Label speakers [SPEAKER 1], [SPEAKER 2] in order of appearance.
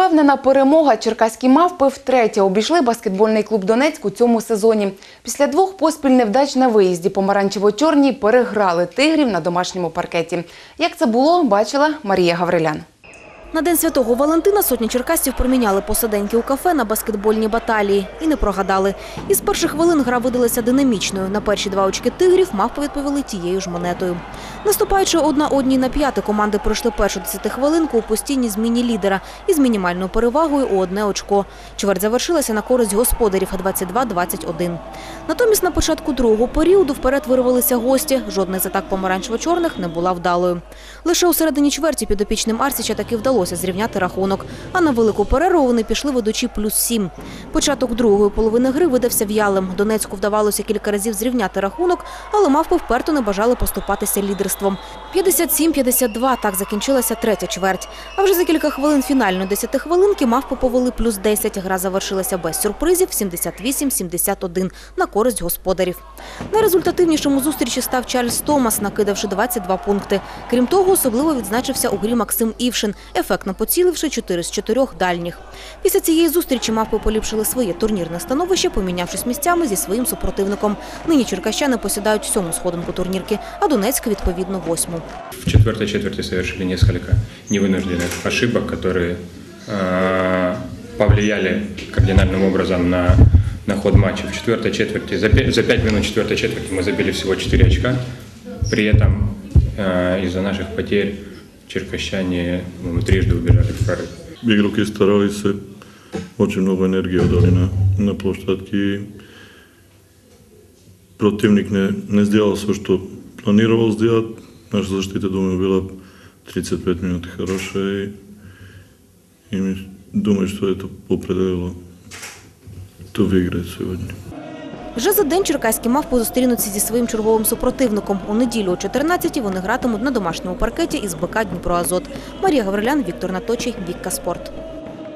[SPEAKER 1] Впевнена перемога черкаські мавпи втретє обійшли баскетбольний клуб Донецьк у цьому сезоні. Після двох поспіль невдач на виїзді помаранчево-чорні переграли тигрів на домашньому паркеті. Як це було, бачила Марія Гаврилян.
[SPEAKER 2] На День Святого Валентина сотні черкасців проміняли посиденьки у кафе на баскетбольні баталії. І не прогадали. Із перших хвилин гра видалася динамічною. На перші два очки тигрів мавпи відповіли тією ж монетою. Наступаючи одна одній на п'яти, команди пройшли першу десятихвилинку у постійній зміні лідера із мінімальною перевагою у одне очко. Чверть завершилася на користь господарів 22-21. Натомість на початку другого періоду вперед вирвалися гості. Жодна з атак помаранчево-чорних не була вдалою. Лише у середині чверті підопічним Арсіча таки вдалося зрівняти рахунок. А на велику перерву вони пішли ведучі плюс сім. Початок другої половини гри видався в'ялим. Донецьку вдавалося кілька разів зрівняти рахунок, але мавпи вперто не бажали поступатися лідерством. 57-52 так закінчилася третя чверть. А вже за кілька хвилин фінальної десятихвилинки мавпи повели плюс 10. Гра завершилася без сюрпризів 78-71 на користь господарів. Найрезультативнішим у зустрічі став Чарльз Томас, накидавши 22 пункти. Крім того, особливо відзначився у грі Максим Івшин, ефектно поціливши 4 з 4 дальніх. Після цієї зустрічі мавпи поліпшили своє турнірне становище, помінявшись місцями зі своїм супротивником. Нині черкащани посідають сьому сходинку турнірки, а Донецьк, відповідно, восьму.
[SPEAKER 3] В четвертой четверти совершили несколько невынужденных ошибок, которые э, повлияли кардинальным образом на, на ход матча. В четвертой четверти, за пять, за пять минут четвертой четверти мы забили всего 4 очка. При этом э, из-за наших потерь черкашјање, моментријаш да убирале фари.
[SPEAKER 4] Игроки старали се, очень много енергија дали на, на площадки. Противник не, не сделал се што планировал да сделат, наша заштита дума била 35 минути хороша и, и думај што е тоа определило тоа игра сегодня.
[SPEAKER 2] Вже за день черкаські мавпи зустрінуться зі своїм черговим супротивником. У неділю о 14-й вони гратимуть на домашньому паркеті із БК Дніпроазот. Марія Гаврилян, Віктор Наточий, Вікка Спорт.